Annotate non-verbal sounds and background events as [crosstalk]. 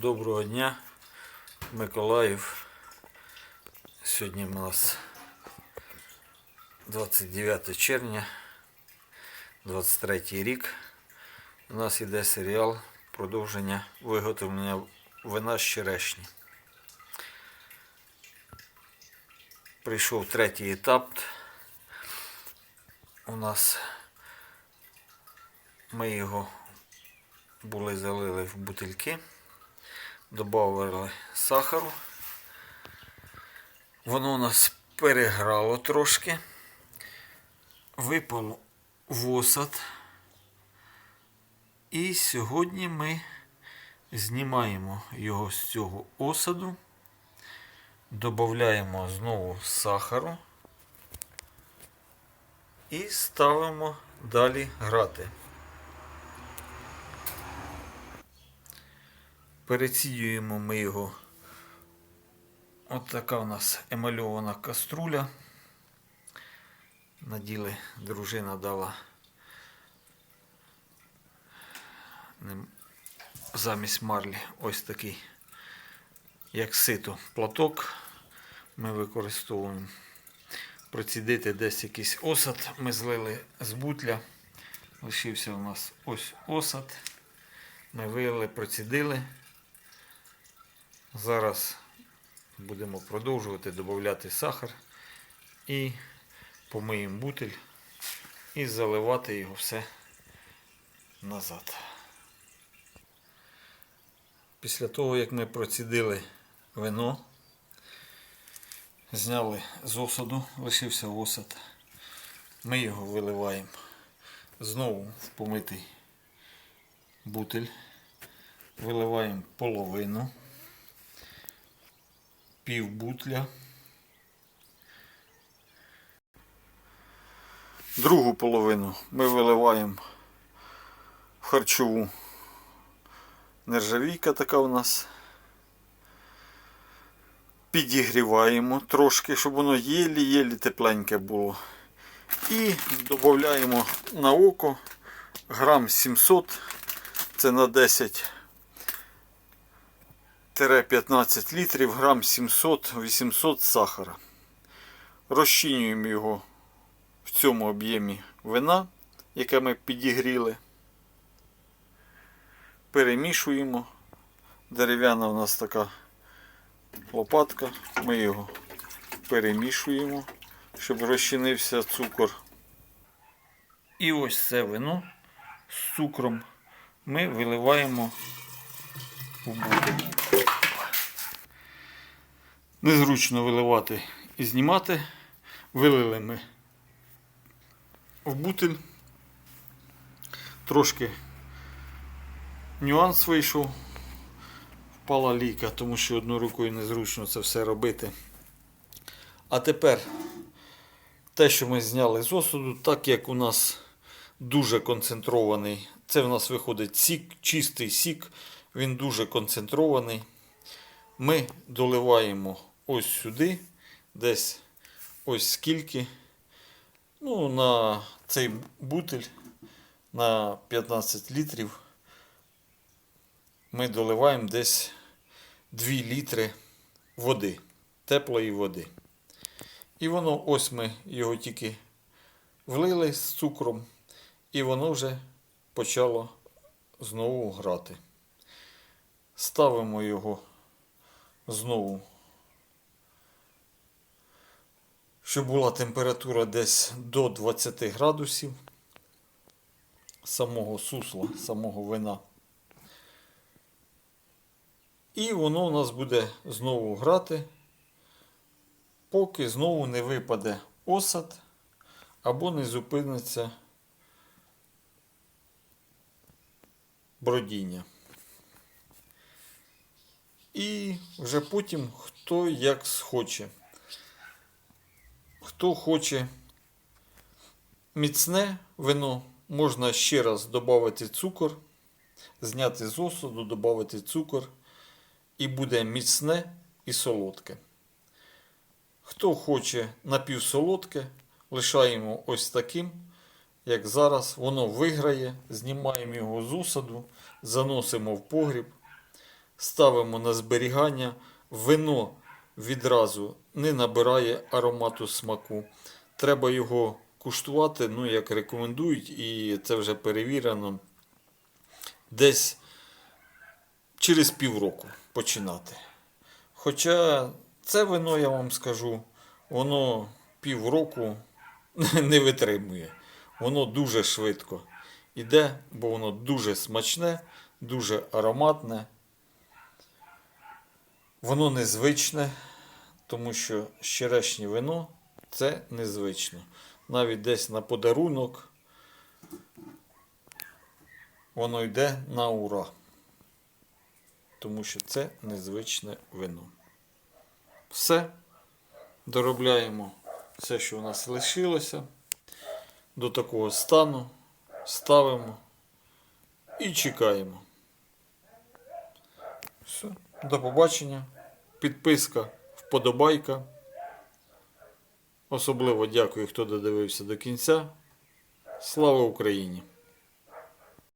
Доброго дня, Миколаїв. Сьогодні у нас 29 червня, 23 рік. У нас йде серіал продовження виготовлення вина з черешні. Прийшов третій етап. У нас ми його були залили в бутильки. Добавили сахару. Воно у нас переграло трошки. Випало в осад. І сьогодні ми знімаємо його з цього осаду. Додаємо знову сахару. І ставимо далі грати. Перецідюємо ми його. От така у нас емальована каструля. Наділи, дружина дала замість марлі ось такий, як сито, платок. Ми використовуємо процідити десь якийсь осад. Ми злили з бутля. Лишився у нас ось осад. Ми вилили, процідили. Зараз будемо продовжувати додати сахар і помиємо бутиль і заливати його все назад. Після того, як ми процідили вино, зняли з осаду, лишився осад, ми його виливаємо знову в помитий бутиль, виливаємо половину пів бутля. Другу половину ми виливаємо в харчову нержавійка така у нас. Підігріваємо трошки, щоб воно єлі-єлі тепленьке було. І додаємо на око грам 700, це на 10 15 літрів, грам 700-800 сахара. Розчинюємо його в цьому об'ємі вина, яке ми підігріли. Перемішуємо. Дерев'яна у нас така лопатка. Ми його перемішуємо, щоб розчинився цукор. І ось це вино з цукром ми виливаємо в бутиль. Незручно виливати і знімати. Вилили ми в бутиль. Трошки нюанс вийшов. Впала ліка, тому що одною рукою незручно це все робити. А тепер те, що ми зняли з осуду, так як у нас дуже концентрований, це в нас виходить сік, чистий сік, він дуже концентрований. Ми доливаємо ось сюди, десь ось скільки. Ну, на цей бутиль на 15 літрів ми доливаємо десь 2 літри води, теплої води. І воно ось ми його тільки влили з цукром, і воно вже почало знову грати. Ставимо його знову, щоб була температура десь до 20 градусів самого сусла, самого вина. І воно у нас буде знову грати, поки знову не випаде осад або не зупиниться бродіння. І вже потім хто як схоче. Хто хоче міцне вино, можна ще раз додати цукор, зняти з осаду, додати цукор, і буде міцне і солодке. Хто хоче напівсолодке, лишаємо ось таким, як зараз. Воно виграє, знімаємо його з осаду, заносимо в погріб ставимо на зберігання. Вино відразу не набирає аромату смаку. Треба його куштувати, ну, як рекомендують, і це вже перевірено. Десь через півроку починати. Хоча це вино, я вам скажу, воно півроку [laughs] не витримує. Воно дуже швидко іде, бо воно дуже смачне, дуже ароматне. Воно незвичне, тому що щерешнє вино це незвично. Навіть десь на подарунок воно йде на ура. Тому що це незвичне вино. Все. Доробляємо все, що у нас лишилося. До такого стану. Ставимо і чекаємо. Все. До побачення. Підписка, вподобайка. Особливо дякую, хто додивився до кінця. Слава Україні!